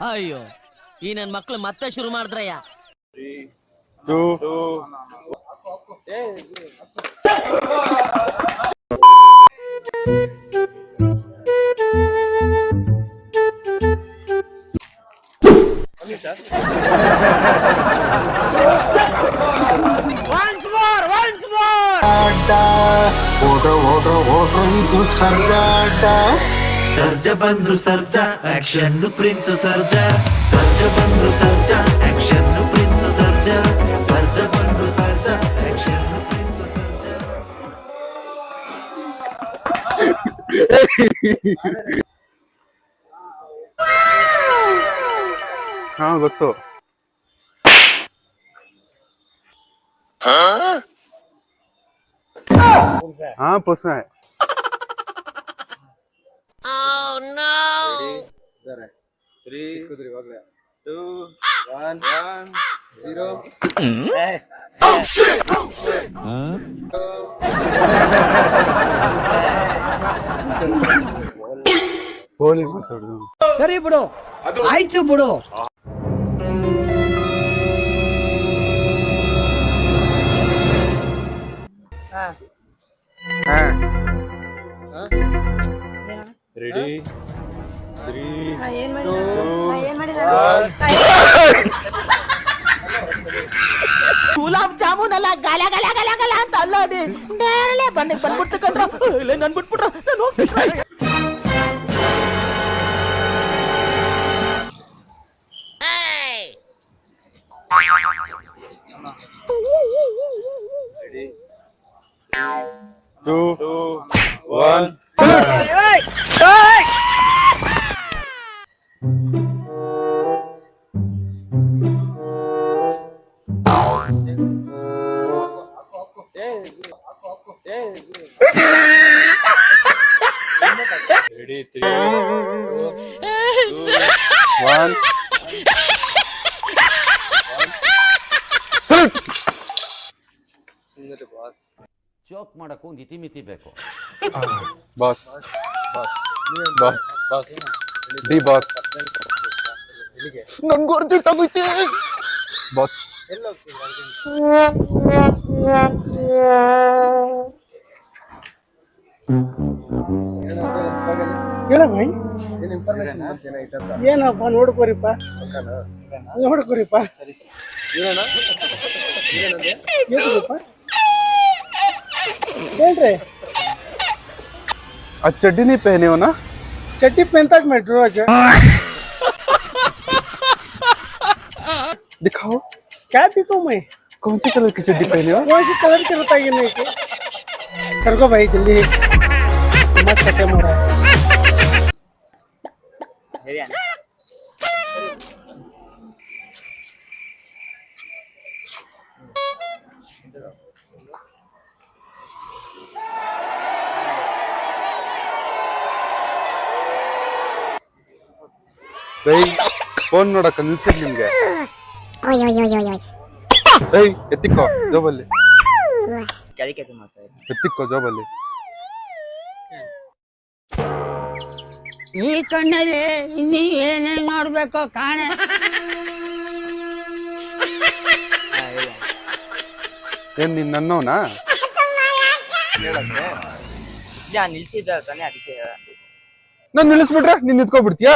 ಅಯ್ಯೋ ಈ ನನ್ ಮಕ್ಳು ಮತ್ತೆ ಶುರು ಮಾಡಿದ್ರಯ್ಯ ಟೂ ಸರ್ಜ ಬಂದ್ರು ಸರ್ಜ ಆಕ್ಷನ್ ಪ್ರಿನ್ಸ್ ಸರ್ಜ ಸರ್ಜ ಬಂದ್ರು ಸರ್ಜ ಆಕ್ಷನ್ ಪ್ರಿನ್ಸ್ ಸರ್ಜ ಸರ್ಜ ಬಂದ್ರು ಸರ್ಜ ಆಕ್ಷನ್ ಪ್ರಿನ್ಸ್ ಸರ್ಜ ಹಾ ಗೊತ್ತು ಹಾ Oh no! Ready? Three, three, two, one, one, zero. Oh shit! Oh shit! Huh? పోలీ సరే ఇప్పుడు ನಾ ಏನ್ ಮಾಡಿಲ್ಲ ಗುಲಾಬ್ ಜಾಮೂನ್ ಅಲ್ಲ ಗಲ ಗಲ ಗಲ ಗಲ ಅಂತ ಅಲ್ಲಾಡಿ ನೇರಳೆ ಬಂದ ಬಂದ್ಬಿಟ್ಟು ಕಂಡ್ರ ಇಲ್ಲ ನನ್ ಬಿಟ್ಬಿಟ್ರ. ನಾನು ಹೋಗ್ತೀನಿ. ಜೋಕ್ ಮಾಡಕ್ಕೂ ಒಂದು ಇತಿಮಿತಿ ಬೇಕು boss boss boss D boss ನನ್ಗೂ ಅರ್ಜೆಂಟ್ ಬಾಸ್ ಏನಪ್ಪ ನೋಡ್ಕೋರಿಪ್ಪ. ನೋಡ್ಕೋರಿಪ್ಪ. ಏನಪ್ಪ ಹೇಳ್ರಿ. आज चड्डी नहीं पहने हो ना? चड्डी पहनता मैं रोज दिखाओ। क्या दिखाऊँ मैं? कौन सी कलर की चड्डी पहने हो? कौन सी कलर की बताइए नहीं के? सर को भाई जल्दी। मत ಏಯ್ ಫೋನ್ ನೋಡಕ್ಕ ನಿಲ್ಸಿದ್ ನಿಮ್ಗೆ. ಏಯ್ ಎತ್ತಿಕ್ಕೋ ಜೋಬಲ್ಲಿ. ಎತ್ತಿಕ್ಕೋ ಜೋಬಲ್ಲಿ. ಈ ಕಣ್ಣಲ್ಲಿ ಇನ್ನಿ ಏನೇನ್ ನೋಡ್ಬೇಕೋ ಕಾಣೆ. ಏನ್ ನೀನ್ ನನ್ನವನಾ? ನಿಲ್ಸಿದ್ದ ತಾನೇ ಅದಕ್ಕೆ. ನಾನ್ ನಿಲ್ಲಿಸ್ಬಿಟ್ರೆ ನೀನ್ ನಿಂತ್ಕೊಬಿಡ್ತೀಯಾ?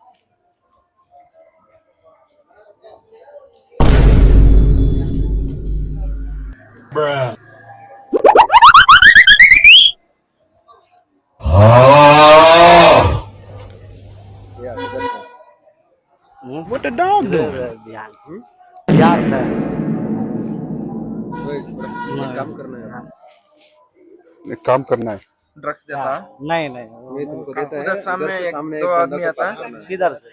एक काम करना है। ड्रग्स देता नहीं नहीं ये तुमको देता है? उधर सामने एक दो आदमी आता है। किधर से?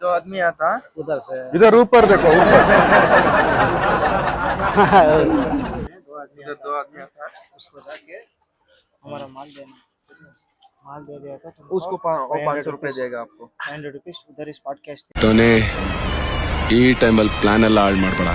दो आदमी आता उधर से। इधर ऊपर देखो ऊपर। दो आदमी आता है। उसको जाके हमारा माल देना। माल दे दिया था उसको पाँच सौ रुपए देगा आपको हंड्रेड रुपीज उधर स्पॉट कैश ಟೋನಿ ಈ ಟೈಮಲ್ಲಿ ಪ್ಲಾನ್ ಎಲ್ಲ ಹಾಳು ಮಾಡಬೇಡ